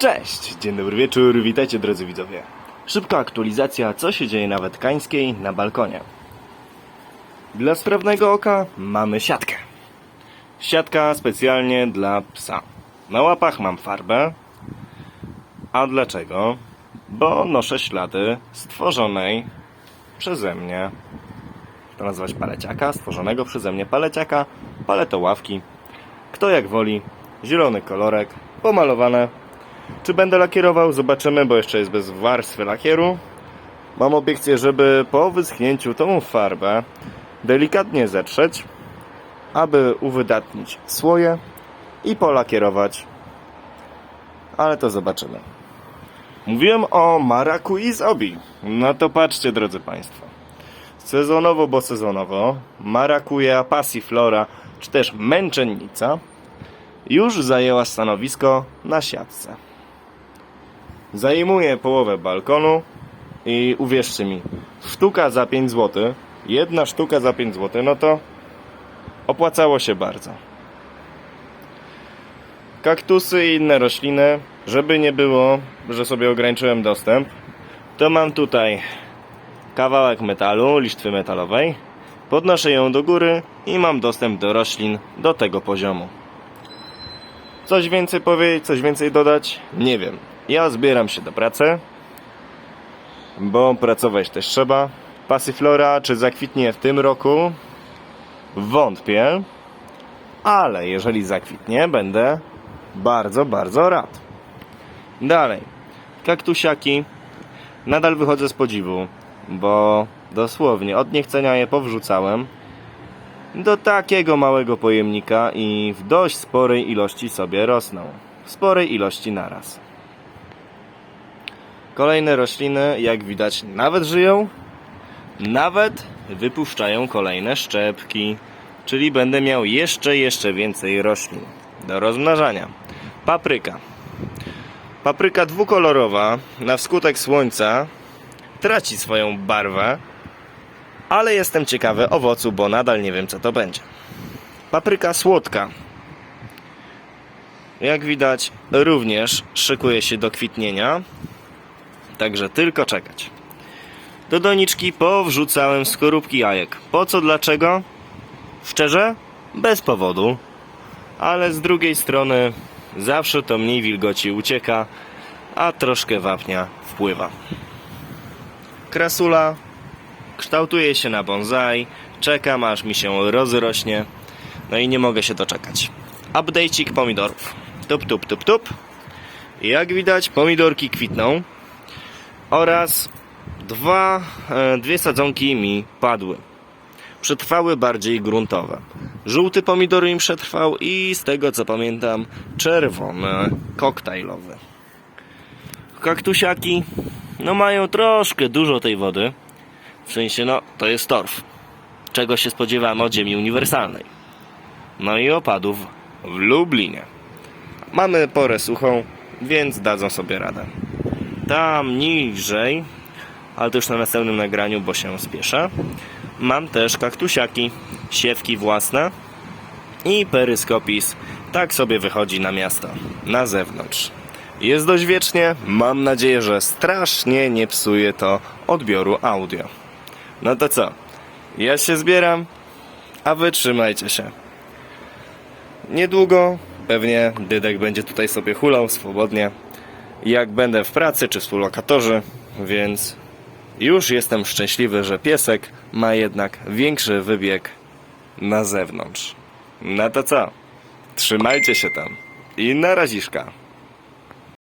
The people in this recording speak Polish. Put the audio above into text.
Cześć, dzień dobry wieczór, witajcie drodzy widzowie. Szybka aktualizacja, co się dzieje na Wetkańskiej na balkonie. Dla sprawnego oka mamy siatkę. Siatka specjalnie dla psa. Na łapach mam farbę. A dlaczego? Bo noszę ślady stworzonej przeze mnie, to nazwać paleciaka, stworzonego przeze mnie paleciaka, paletoławki. Kto jak woli, zielony kolorek, pomalowane. Czy będę lakierował? Zobaczymy, bo jeszcze jest bez warstwy lakieru. Mam obiekcję, żeby po wyschnięciu tą farbę delikatnie zetrzeć, aby uwydatnić słoje i polakierować. Ale to zobaczymy. Mówiłem o marakui z. No to patrzcie, drodzy Państwo. Sezonowo, bo sezonowo, marakuja passiflora, czy też męczennica, już zajęła stanowisko na siatce. Zajmuje połowę balkonu i uwierzcie mi, sztuka za 5 zł, jedna sztuka za 5 zł, no to opłacało się bardzo. Kaktusy i inne rośliny, żeby nie było, że sobie ograniczyłem dostęp, to mam tutaj kawałek metalu, lisztwy metalowej, podnoszę ją do góry i mam dostęp do roślin do tego poziomu. Coś więcej powiedzieć, coś więcej dodać? Nie wiem. Ja zbieram się do pracy, bo pracować też trzeba. Pasiflora, czy zakwitnie w tym roku? Wątpię, ale jeżeli zakwitnie, będę bardzo, bardzo rad. Dalej. Kaktusiaki. Nadal wychodzę z podziwu, bo dosłownie od niechcenia je powrzucałem do takiego małego pojemnika i w dość sporej ilości sobie rosną. W sporej ilości naraz. Kolejne rośliny, jak widać, nawet żyją, nawet wypuszczają kolejne szczepki, czyli będę miał jeszcze, jeszcze więcej roślin do rozmnażania. Papryka. Papryka dwukolorowa na wskutek słońca traci swoją barwę, ale jestem ciekawy owocu, bo nadal nie wiem co to będzie. Papryka słodka. Jak widać, również szykuje się do kwitnienia, także tylko czekać. Do doniczki powrzucałem skorupki jajek. Po co, dlaczego? Szczerze? Bez powodu. Ale z drugiej strony zawsze to mniej wilgoci ucieka, a troszkę wapnia wpływa. Krasula kształtuje się na bonsai, czekam aż mi się rozrośnie, no i nie mogę się doczekać. Update'cik pomidorów. Tup, tup, tup, tup. Jak widać, pomidorki kwitną oraz dwa, e, dwie sadzonki mi padły. Przetrwały bardziej gruntowe. Żółty pomidor im przetrwał i z tego co pamiętam, czerwony koktajlowy. Kaktusiaki, no mają troszkę dużo tej wody. W sensie, no, to jest torf. Czego się spodziewamy od ziemi uniwersalnej. No i opadów w Lublinie. Mamy porę suchą, więc dadzą sobie radę. Tam niżej, ale to już na następnym nagraniu, bo się spieszę, mam też kaktusiaki, siewki własne i peryskopis. Tak sobie wychodzi na miasto, na zewnątrz. Jest dość wiecznie, mam nadzieję, że strasznie nie psuje to odbioru audio. No to co? Ja się zbieram, a wy trzymajcie się. Niedługo pewnie Dydek będzie tutaj sobie hulał swobodnie, jak będę w pracy czy współlokatorzy, więc już jestem szczęśliwy, że piesek ma jednak większy wybieg na zewnątrz. No to co? Trzymajcie się tam i na raziszka.